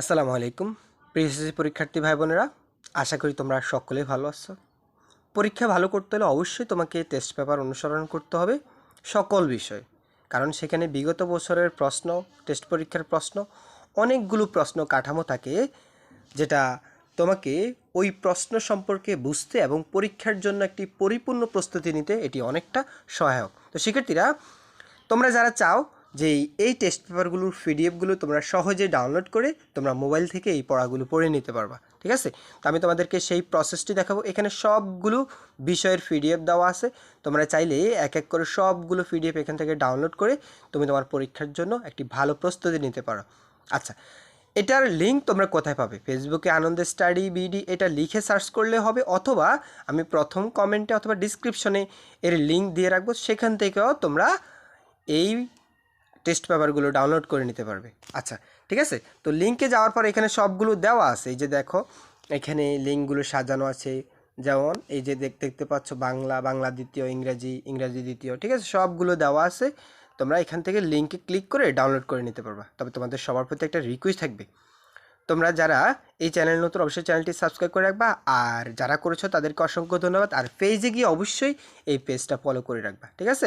আসসালামু আলাইকুম, প্রিয় পরীক্ষার্থী ভাই বোনেরা আশা করি তোমরা সকলেই ভালো আছো। পরীক্ষা ভালো করতে হলে অবশ্যই তোমাকে টেস্ট পেপার অনুসরণ করতে হবে সকল বিষয়। কারণ সেখানে বিগত বছরের প্রশ্ন টেস্ট পরীক্ষার প্রশ্ন, অনেকগুলো প্রশ্ন কাঠামো থাকে, যেটা তোমাকে ওই প্রশ্ন সম্পর্কে বুঝতে এবং পরীক্ষার জন্য একটি পরিপূর্ণ প্রস্তুতি নিতে এটি অনেকটা সহায়ক। তো শিক্ষার্থীরা, তোমরা যারা চাও যে এই- টেস্ট পেপারগুলোর পিডিএফগুলো তোমরা সহজে ডাউনলোড করে তোমরা মোবাইল থেকে এই পড়াগুলো পড়ে নিতে পারবা, ঠিক আছে? তো আমি তোমাদেরকে সেই প্রসেসটি দেখাবো। এখানে সবগুলো বিষয়ের পিডিএফ দেওয়া আছে। তোমরা চাইলে এক এক করে সবগুলো পিডিএফ এখান থেকে ডাউনলোড করে তুমি তোমার পরীক্ষার জন্য একটি ভালো প্রস্তুতি নিতে পারো। আচ্ছা এটার লিঙ্ক তোমরা কোথায় পাবে? ফেসবুকে আনন্দ স্টাডি বিডি এটা লিখে সার্চ করলে হবে অথবা আমি প্রথম কমেন্টে অথবা ডিসক্রিপশনে এর লিঙ্ক দিয়ে রাখব। সেখান থেকেও তোমরা এই টেস্ট পেপারগুলো ডাউনলোড করে নিতে পারবে। আচ্ছা ঠিক আছে? তো লিঙ্কে যাওয়ার পর এখানে সবগুলো দেওয়া আছে। এই যে দেখো, এখানে লিঙ্কগুলো সাজানো আছে। যেমন, এই যে দেখ, দেখতে পাচ্ছ বাংলা বাংলা দ্বিতীয়, ইংরাজি ইংরাজি দ্বিতীয়, ঠিক আছে? সবগুলো দেওয়া আছে। তোমরা এখান থেকে লিঙ্কে ক্লিক করে ডাউনলোড করে নিতে পারবা। তবে তোমাদের সবার প্রতি একটা রিকোয়েস্ট থাকবে। তোমরা যারা এই চ্যানেল নতুন, অবশ্যই চ্যানেলটি সাবস্ক্রাইব করে রাখবা। আর যারা করেছ, তাদেরকে অসংখ্য ধন্যবাদ। আর পেজে গিয়ে অবশ্যই এই পেজটা ফলো করে রাখবা। ঠিক আছে?